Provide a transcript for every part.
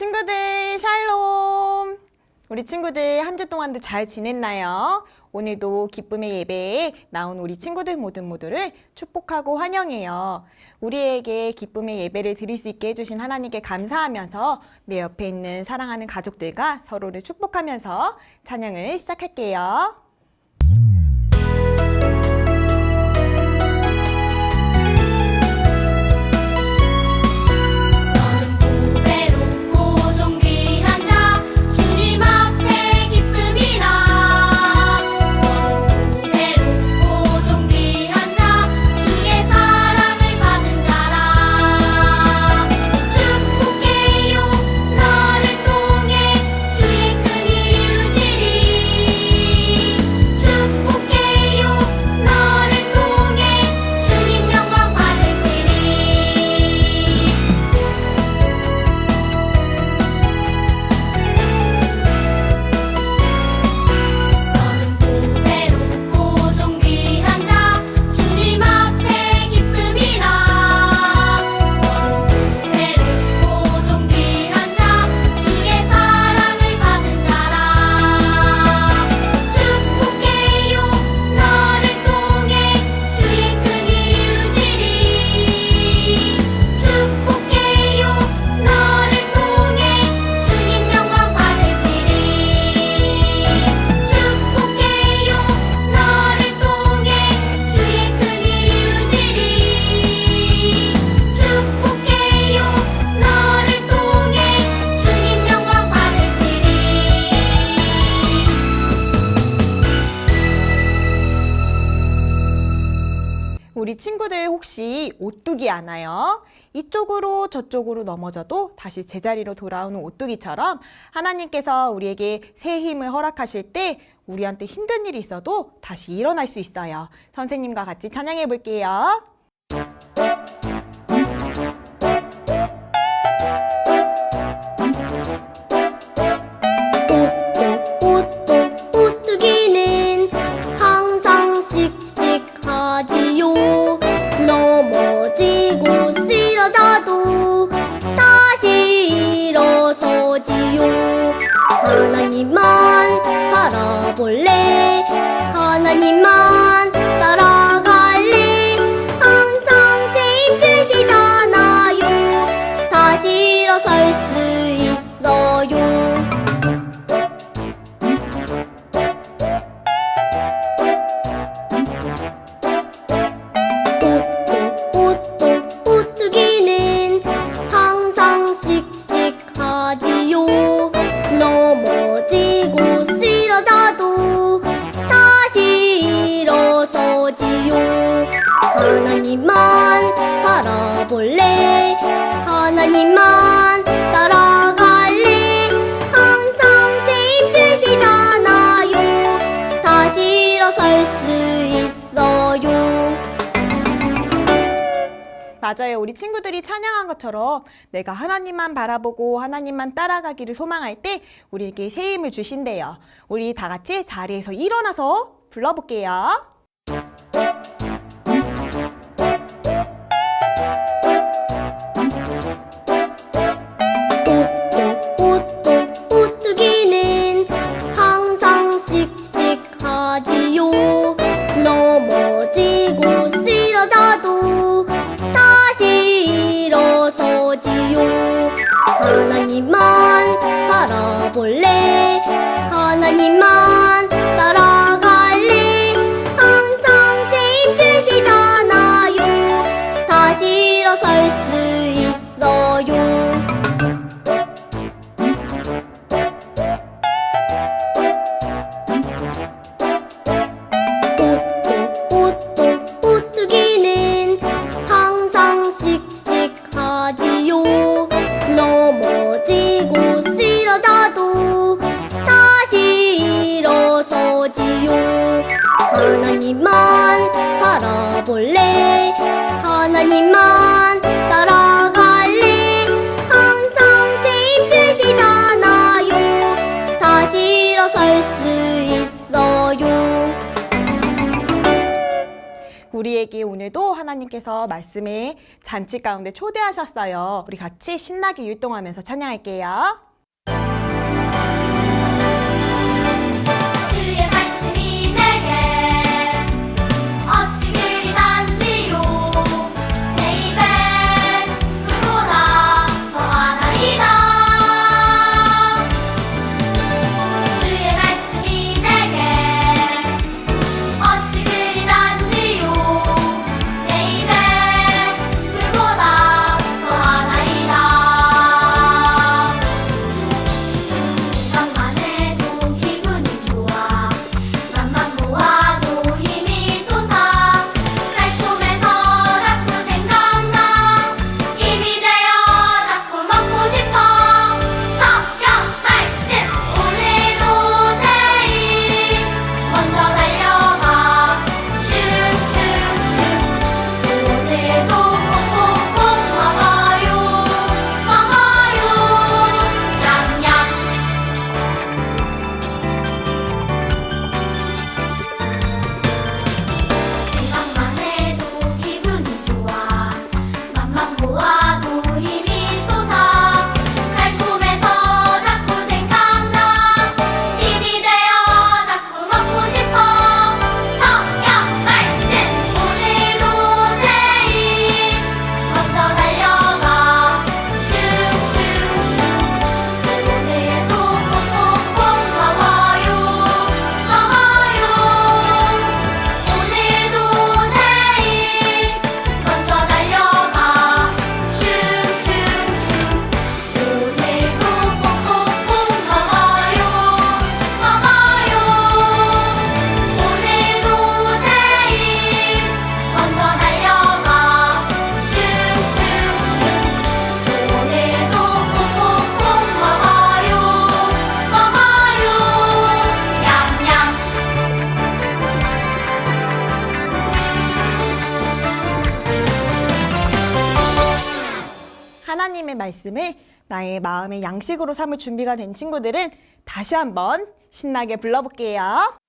친구들 샬롬. 우리 친구들 한 주 동안도 잘 지냈나요? 오늘도 기쁨의 예배에 나온 우리 친구들 모두 모두를 축복하고 환영해요. 우리에게 기쁨의 예배를 드릴 수 있게 해주신 하나님께 감사하면서 내 옆에 있는 사랑하는 가족들과 서로를 축복하면서 찬양을 시작할게요. 우리 친구들 혹시 오뚜기 아나요? 이쪽으로 저쪽으로 넘어져도 다시 제자리로 돌아오는 오뚜기처럼 하나님께서 우리에게 새 힘을 허락하실 때 우리한테 힘든 일이 있어도 다시 일어날 수 있어요. 선생님과 같이 찬양해 볼게요. 내가 하나님만 바라보고 하나님만 따라가기를 소망할 때 우리에게 새 힘을 주신대요. 우리 다 같이 자리에서 일어나서 불러볼게요. 우리에게 오늘도 하나님께서 말씀에 잔치 가운데 초대하셨어요. 우리 같이 신나게 율동하면서 찬양할게요. 하나님의 말씀을 나의 마음의 양식으로 삼을 준비가 된 친구들은 다시 한번 신나게 불러볼게요.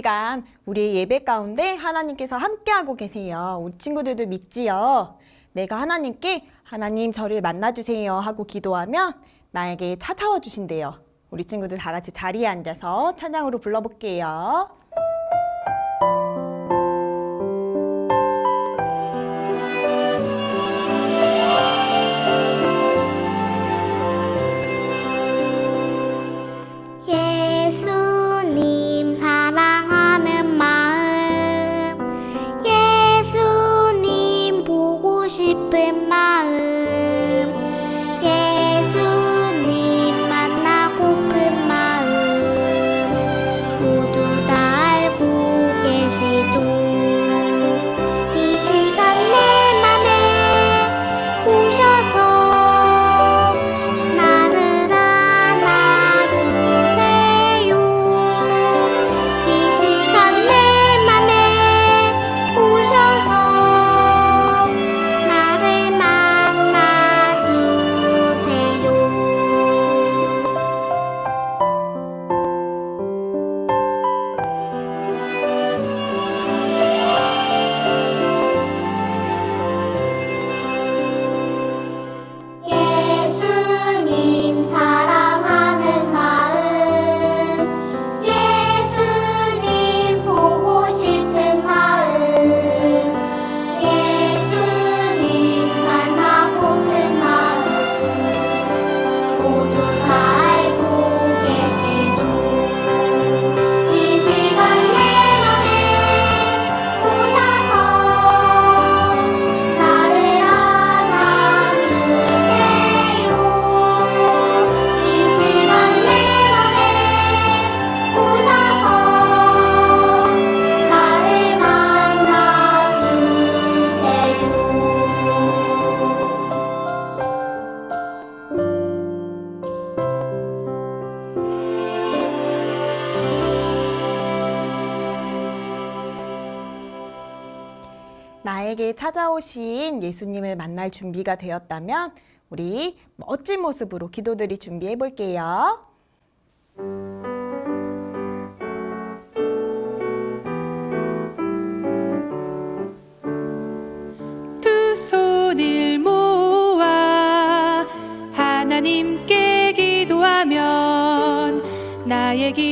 시간 우리의 예배 가운데 하나님께서 함께하고 계세요. 우리 친구들도 믿지요. 내가 하나님께 하나님 저를 만나주세요 하고 기도하면 나에게 찾아와 주신대요. 우리 친구들 다 같이 자리에 앉아서 찬양으로 불러볼게요. 나에게 찾아오신 예수님을 만날 준비가 되었다면 우리 멋진 모습으로 기도드리 준비해 볼게요. 두 손을 모아 하나님께 기도하면 나의 기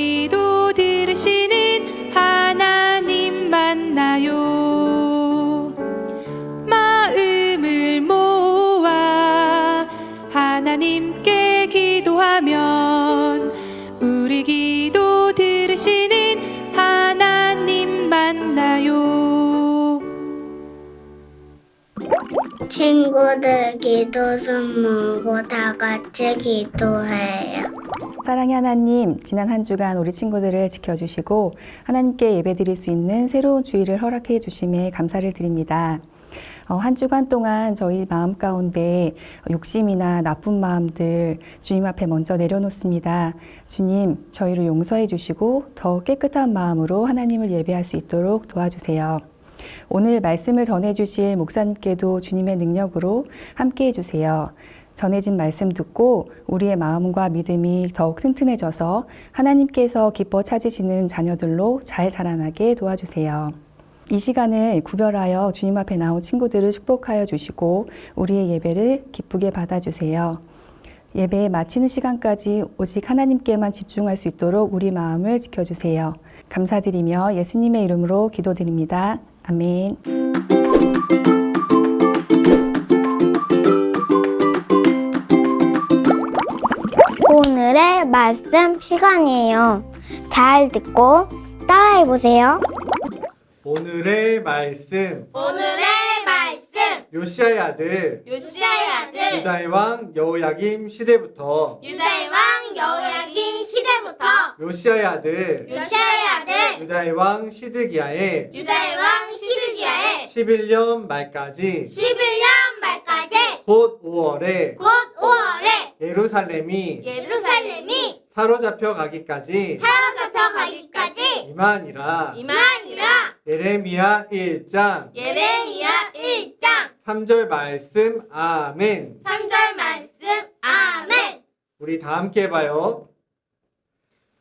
친구들 기도 선물고 다 같이 기도해요. 사랑의 하나님, 지난 한 주간 우리 친구들을 지켜주시고 하나님께 예배드릴 수 있는 새로운 주의를 허락해 주심에 감사를 드립니다. 어, 한 주간 동안 저희 마음 가운데 욕심이나 나쁜 마음들 주님 앞에 먼저 내려놓습니다. 주님, 저희를 용서해 주시고 더 깨끗한 마음으로 하나님을 예배할 수 있도록 도와주세요. 오늘 말씀을 전해주실 목사님께도 주님의 능력으로 함께 해주세요. 전해진 말씀 듣고 우리의 마음과 믿음이 더욱 튼튼해져서 하나님께서 기뻐 찾으시는 자녀들로 잘 자라나게 도와주세요. 이 시간을 구별하여 주님 앞에 나온 친구들을 축복하여 주시고 우리의 예배를 기쁘게 받아주세요. 예배 마치는 시간까지 오직 하나님께만 집중할 수 있도록 우리 마음을 지켜주세요. 감사드리며 예수님의 이름으로 기도드립니다. 아멘. 오늘의 말씀 시간이에요. 잘 듣고 따라해 보세요. 오늘의 말씀 오늘의 말씀 요시아의 아들 요시아의 아들 유다의 왕 여호야김 시대부터 유다의 왕 여호야긴 시대부터. 요시아의 아들. 요시아의 아들. 유다의 왕 시드기야의. 유다의 왕 시드기야의. 11년 말까지. 11년 말까지. 곧 5월에. 곧 5월에. 예루살렘이. 예루살렘이. 사로잡혀 가기까지. 사로잡혀 가기까지. 이만이라. 이만이라. 예레미야 1장. 예레미야 1장. 3절 말씀. 아멘. 3절 말씀 아멘 우리 다 함께 해봐요.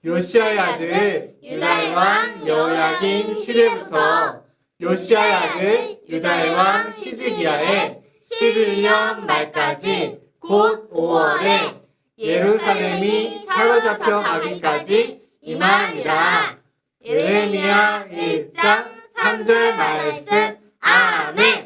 요시아의 아들 유다의 왕 여호야긴 시대부터 요시아의 아들 유다의 왕 시드기야의 11년 말까지 곧 5월에 예루살렘이 사로잡혀 가기까지 이만이라. 예레미야 1장 3절 말씀. 아멘!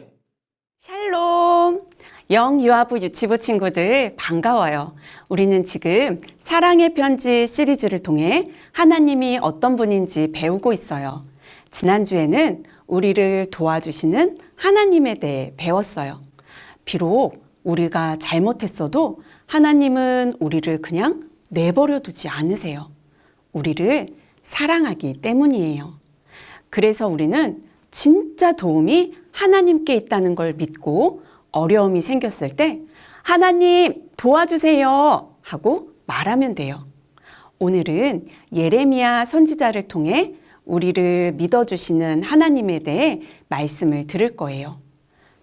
영유아부 유치부 친구들 반가워요. 우리는 지금 사랑의 편지 시리즈를 통해 하나님이 어떤 분인지 배우고 있어요. 지난주에는 우리를 도와주시는 하나님에 대해 배웠어요. 비록 우리가 잘못했어도 하나님은 우리를 그냥 내버려 두지 않으세요. 우리를 사랑하기 때문이에요. 그래서 우리는 진짜 도움이 하나님께 있다는 걸 믿고 어려움이 생겼을 때 하나님 도와주세요 하고 말하면 돼요. 오늘은 예레미야 선지자를 통해 우리를 믿어주시는 하나님에 대해 말씀을 들을 거예요.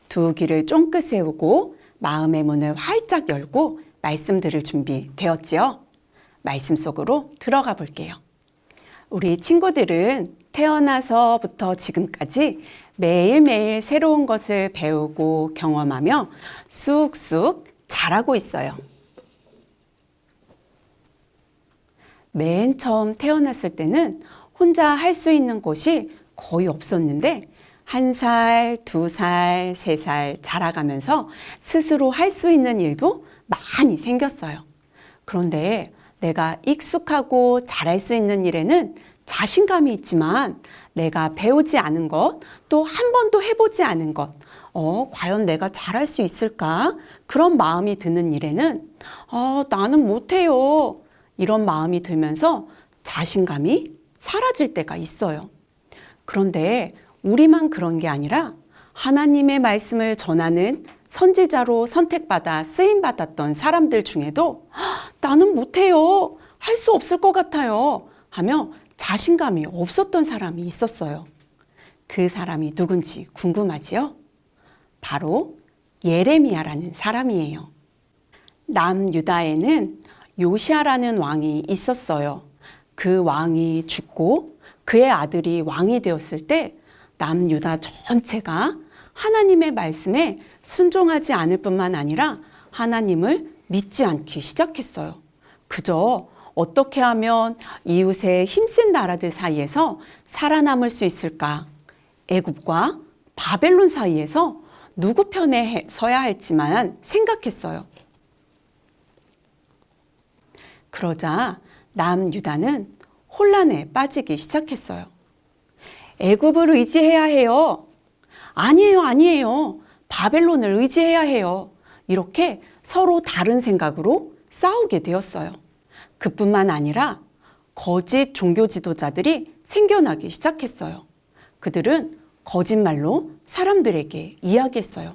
두 귀를 쫑긋 세우고 마음의 문을 활짝 열고 말씀 들을 준비 되었지요? 말씀 속으로 들어가 볼게요. 우리 친구들은 태어나서부터 지금까지 매일매일 새로운 것을 배우고 경험하며 쑥쑥 자라고 있어요. 맨 처음 태어났을 때는 혼자 할 수 있는 것이 거의 없었는데 한 살, 두 살, 세 살 자라가면서 스스로 할 수 있는 일도 많이 생겼어요. 그런데 내가 익숙하고 잘할 수 있는 일에는 자신감이 있지만 내가 배우지 않은 것, 또 한 번도 해보지 않은 것, 어, 과연 내가 잘할 수 있을까? 그런 마음이 드는 일에는, 어, 나는 못해요. 이런 마음이 들면서 자신감이 사라질 때가 있어요. 그런데 우리만 그런 게 아니라 하나님의 말씀을 전하는 선지자로 선택받아 쓰임받았던 사람들 중에도 "헉, 나는 못해요. 할 수 없을 것 같아요. 하며 자신감이 없었던 사람이 있었어요. 그 사람이 누군지 궁금하지요? 바로 예레미야라는 사람이에요. 남유다에는 요시아라는 왕이 있었어요. 그 왕이 죽고 그의 아들이 왕이 되었을 때 남유다 전체가 하나님의 말씀에 순종하지 않을 뿐만 아니라 하나님을 믿지 않기 시작했어요. 그저 어떻게 하면 이웃의 힘센 나라들 사이에서 살아남을 수 있을까? 애굽과 바벨론 사이에서 누구 편에 해- 서야 할지만 생각했어요. 그러자 남유다는 혼란에 빠지기 시작했어요. 애굽을 의지해야 해요. 아니에요, 아니에요. 바벨론을 의지해야 해요. 이렇게 서로 다른 생각으로 싸우게 되었어요. 그뿐만 아니라 거짓 종교 지도자들이 생겨나기 시작했어요. 그들은 거짓말로 사람들에게 이야기했어요.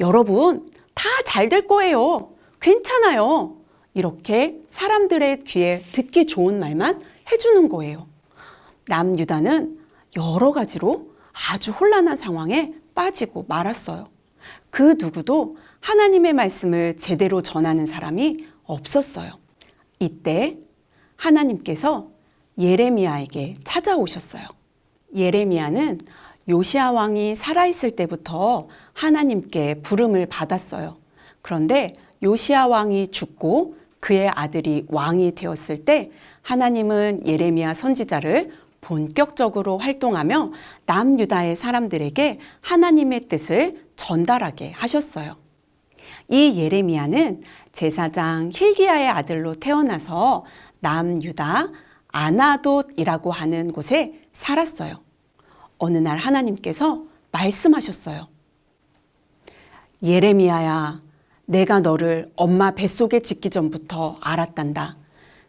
여러분, 다 잘 될 거예요. 괜찮아요. 이렇게 사람들의 귀에 듣기 좋은 말만 해주는 거예요. 남유다는 여러 가지로 아주 혼란한 상황에 빠지고 말았어요. 그 누구도 하나님의 말씀을 제대로 전하는 사람이 없었어요. 이때 하나님께서 예레미야에게 찾아오셨어요. 예레미야는 요시아 왕이 살아있을 때부터 하나님께 부름을 받았어요. 그런데 요시아 왕이 죽고 그의 아들이 왕이 되었을 때 하나님은 예레미야 선지자를 본격적으로 활동하며 남유다의 사람들에게 하나님의 뜻을 전달하게 하셨어요. 이 예레미야는 제사장 힐기야의 아들로 태어나서 남유다 아나돗이라고 하는 곳에 살았어요. 어느 날 하나님께서 말씀하셨어요. 예레미야야, 내가 너를 엄마 뱃속에 짓기 전부터 알았단다.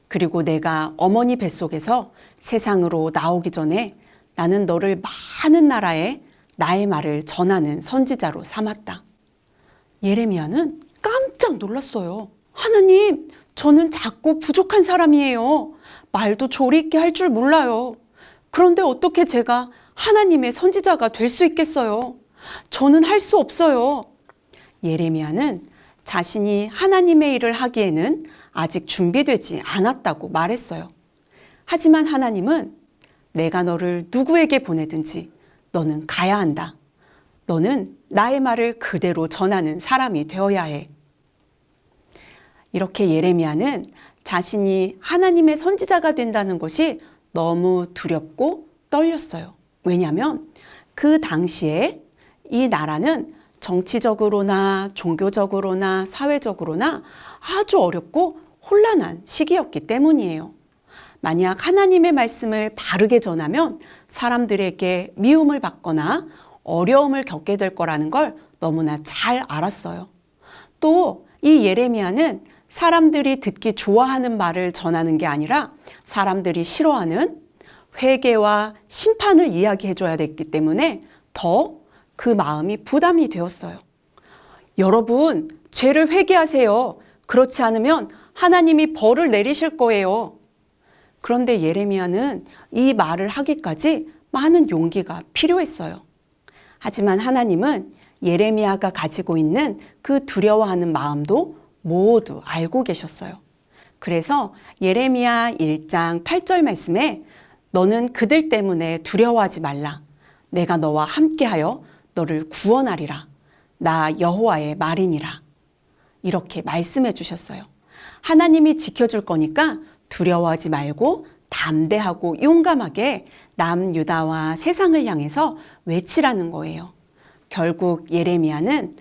그리고 내가 어머니 뱃속에서 세상으로 나오기 전에 나는 너를 많은 나라에 나의 말을 전하는 선지자로 삼았다. 예레미야는 깜짝 놀랐어요. 하나님, 저는 작고 부족한 사람이에요. 말도 조리 있게 할 줄 몰라요. 그런데 어떻게 제가 하나님의 선지자가 될 수 있겠어요? 저는 할 수 없어요. 예레미야는 자신이 하나님의 일을 하기에는 아직 준비되지 않았다고 말했어요. 하지만 하나님은 내가 너를 누구에게 보내든지 너는 가야 한다. 너는 나의 말을 그대로 전하는 사람이 되어야 해. 이렇게 예레미야는 자신이 하나님의 선지자가 된다는 것이 너무 두렵고 떨렸어요. 왜냐하면 그 당시에 이 나라는 정치적으로나 종교적으로나 사회적으로나 아주 어렵고 혼란한 시기였기 때문이에요. 만약 하나님의 말씀을 바르게 전하면 사람들에게 미움을 받거나 어려움을 겪게 될 거라는 걸 너무나 잘 알았어요. 또 이 예레미야는 사람들이 듣기 좋아하는 말을 전하는 게 아니라 사람들이 싫어하는 회개와 심판을 이야기해 줘야 됐기 때문에 더 그 마음이 부담이 되었어요. 여러분, 죄를 회개하세요. 그렇지 않으면 하나님이 벌을 내리실 거예요. 그런데 예레미야는 이 말을 하기까지 많은 용기가 필요했어요. 하지만 하나님은 예레미야가 가지고 있는 그 두려워하는 마음도 모두 알고 계셨어요. 그래서 예레미야 1장 8절 말씀에 너는 그들 때문에 두려워하지 말라. 내가 너와 함께하여 너를 구원하리라. 나 여호와의 말이니라. 이렇게 말씀해 주셨어요. 하나님이 지켜줄 거니까 두려워하지 말고 담대하고 용감하게 남유다와 세상을 향해서 외치라는 거예요. 결국 예레미야는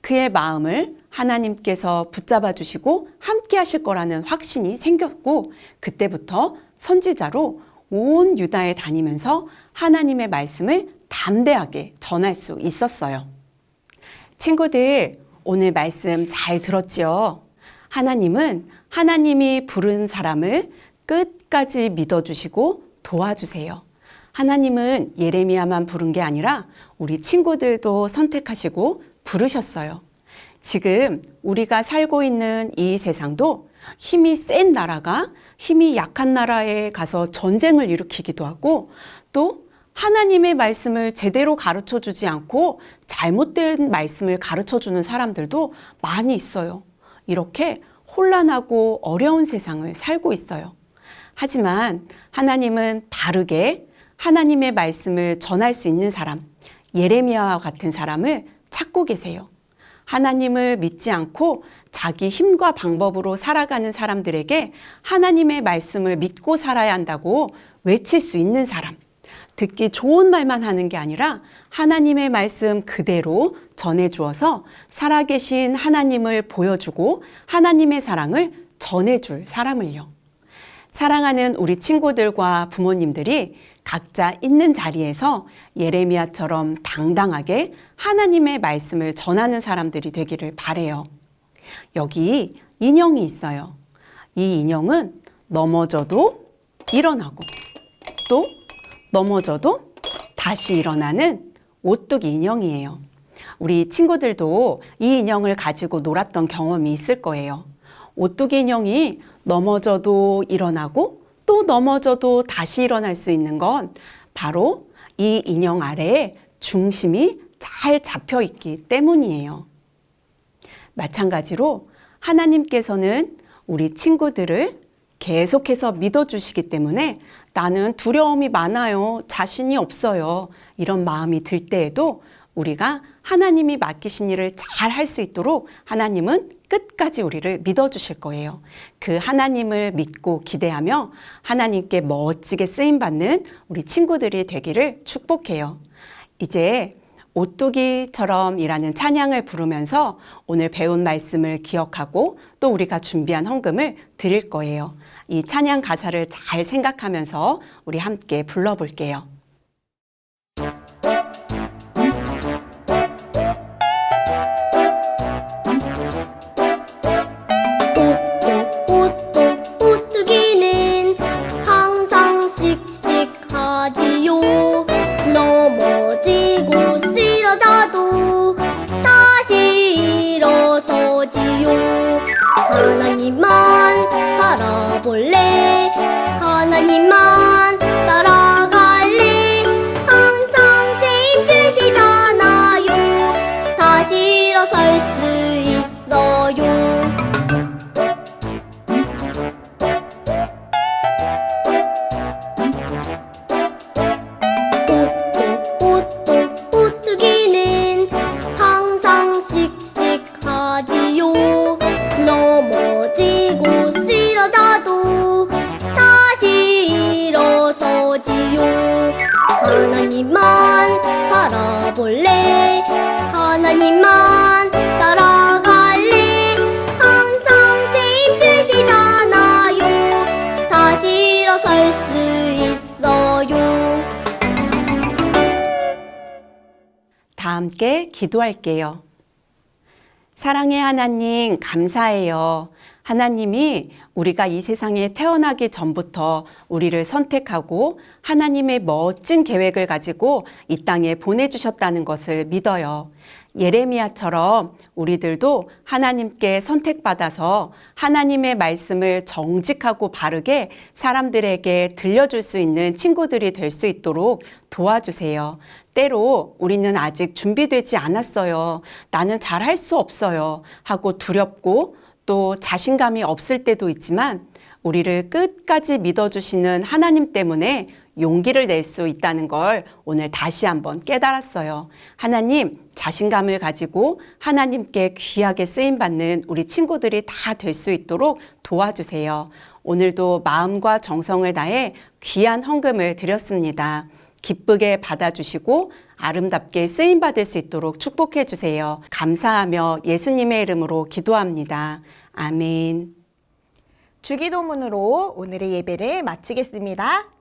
그의 마음을 하나님께서 붙잡아 주시고 함께 하실 거라는 확신이 생겼고 그때부터 선지자로 온 유다에 다니면서 하나님의 말씀을 담대하게 전할 수 있었어요. 친구들, 오늘 말씀 잘 들었지요? 하나님은 하나님이 부른 사람을 끝까지 믿어주시고 도와주세요. 하나님은 예레미야만 부른 게 아니라 우리 친구들도 선택하시고 부르셨어요. 지금 우리가 살고 있는 이 세상도 힘이 센 나라가 힘이 약한 나라에 가서 전쟁을 일으키기도 하고 또 하나님의 말씀을 제대로 가르쳐 주지 않고 잘못된 말씀을 가르쳐 주는 사람들도 많이 있어요. 이렇게 혼란하고 어려운 세상을 살고 있어요. 하지만 하나님은 바르게 하나님의 말씀을 전할 수 있는 사람, 예레미야와 같은 사람을 찾고 계세요. 하나님을 믿지 않고 자기 힘과 방법으로 살아가는 사람들에게 하나님의 말씀을 믿고 살아야 한다고 외칠 수 있는 사람. 듣기 좋은 말만 하는 게 아니라 하나님의 말씀 그대로 전해 주어서 살아계신 하나님을 보여주고 하나님의 사랑을 전해줄 사람을요. 사랑하는 우리 친구들과 부모님들이 각자 있는 자리에서 예레미야처럼 당당하게 하나님의 말씀을 전하는 사람들이 되기를 바래요. 여기 인형이 있어요. 이 인형은 넘어져도 일어나고 또 넘어져도 다시 일어나는 오뚜기 인형이에요. 우리 친구들도 이 인형을 가지고 놀았던 경험이 있을 거예요. 오뚜기 인형이 넘어져도 일어나고 또 넘어져도 다시 일어날 수 있는 건 바로 이 인형 아래에 중심이 잘 잡혀 있기 때문이에요. 마찬가지로 하나님께서는 우리 친구들을 계속해서 믿어주시기 때문에 나는 두려움이 많아요. 자신이 없어요. 이런 마음이 들 때에도 우리가 하나님이 맡기신 일을 잘 할 수 있도록 하나님은 끝까지 우리를 믿어주실 거예요. 그 하나님을 믿고 기대하며 하나님께 멋지게 쓰임받는 우리 친구들이 되기를 축복해요. 이제 오뚜기처럼 이라는 찬양을 부르면서 오늘 배운 말씀을 기억하고 또 우리가 준비한 헌금을 드릴 거예요. 이 찬양 가사를 잘 생각하면서 우리 함께 불러볼게요. 기도할게요. 사랑의 하나님, 감사해요. 하나님이 우리가 이 세상에 태어나기 전부터 우리를 선택하고 하나님의 멋진 계획을 가지고 이 땅에 보내주셨다는 것을 믿어요. 예레미야처럼 우리들도 하나님께 선택받아서 하나님의 말씀을 정직하고 바르게 사람들에게 들려줄 수 있는 친구들이 될 수 있도록 도와주세요. 때로 우리는 아직 준비되지 않았어요. 나는 잘 할 수 없어요. 하고 두렵고 또 자신감이 없을 때도 있지만 우리를 끝까지 믿어주시는 하나님 때문에 용기를 낼 수 있다는 걸 오늘 다시 한번 깨달았어요. 하나님, 자신감을 가지고 하나님께 귀하게 쓰임받는 우리 친구들이 다 될 수 있도록 도와주세요. 오늘도 마음과 정성을 다해 귀한 헌금을 드렸습니다. 기쁘게 받아주시고 아름답게 쓰임받을 수 있도록 축복해 주세요. 감사하며 예수님의 이름으로 기도합니다. 아멘. 주기도문으로 오늘의 예배를 마치겠습니다.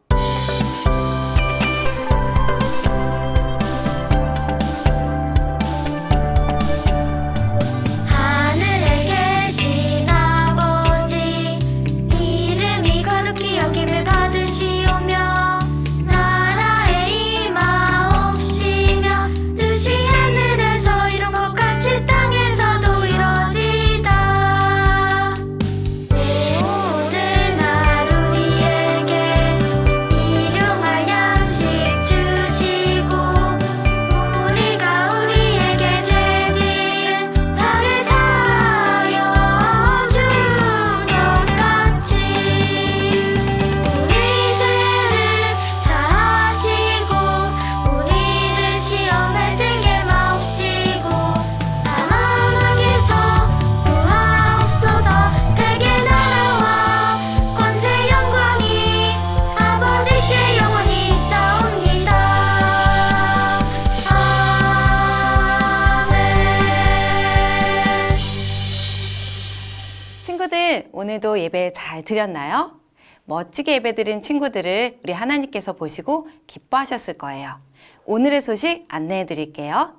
예배 잘 드렸나요? 멋지게 예배 드린 친구들을 우리 하나님께서 보시고 기뻐하셨을 거예요. 오늘의 소식 안내해 드릴게요.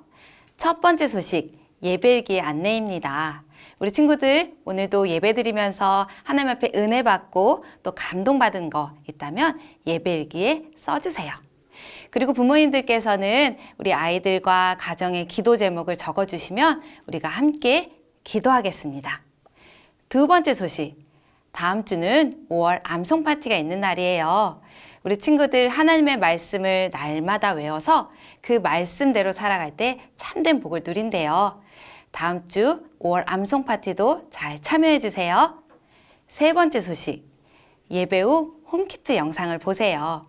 첫 번째 소식, 예배일기 안내입니다. 우리 친구들 오늘도 예배 드리면서 하나님 앞에 은혜 받고 또 감동받은 거 있다면 예배일기에 써주세요. 그리고 부모님들께서는 우리 아이들과 가정의 기도 제목을 적어주시면 우리가 함께 기도하겠습니다. 두 번째 소식. 다음 주는 5월 암송 파티가 있는 날이에요. 우리 친구들 하나님의 말씀을 날마다 외워서 그 말씀대로 살아갈 때 참된 복을 누린대요. 다음 주 5월 암송 파티도 잘 참여해 주세요. 세 번째 소식. 예배 후 홈키트 영상을 보세요.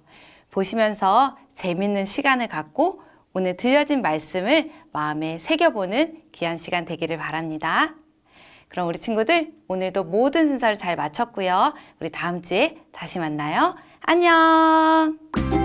보시면서 재밌는 시간을 갖고 오늘 들려진 말씀을 마음에 새겨보는 귀한 시간 되기를 바랍니다. 그럼 우리 친구들 오늘도 모든 순서를 잘 마쳤고요. 우리 다음 주에 다시 만나요. 안녕!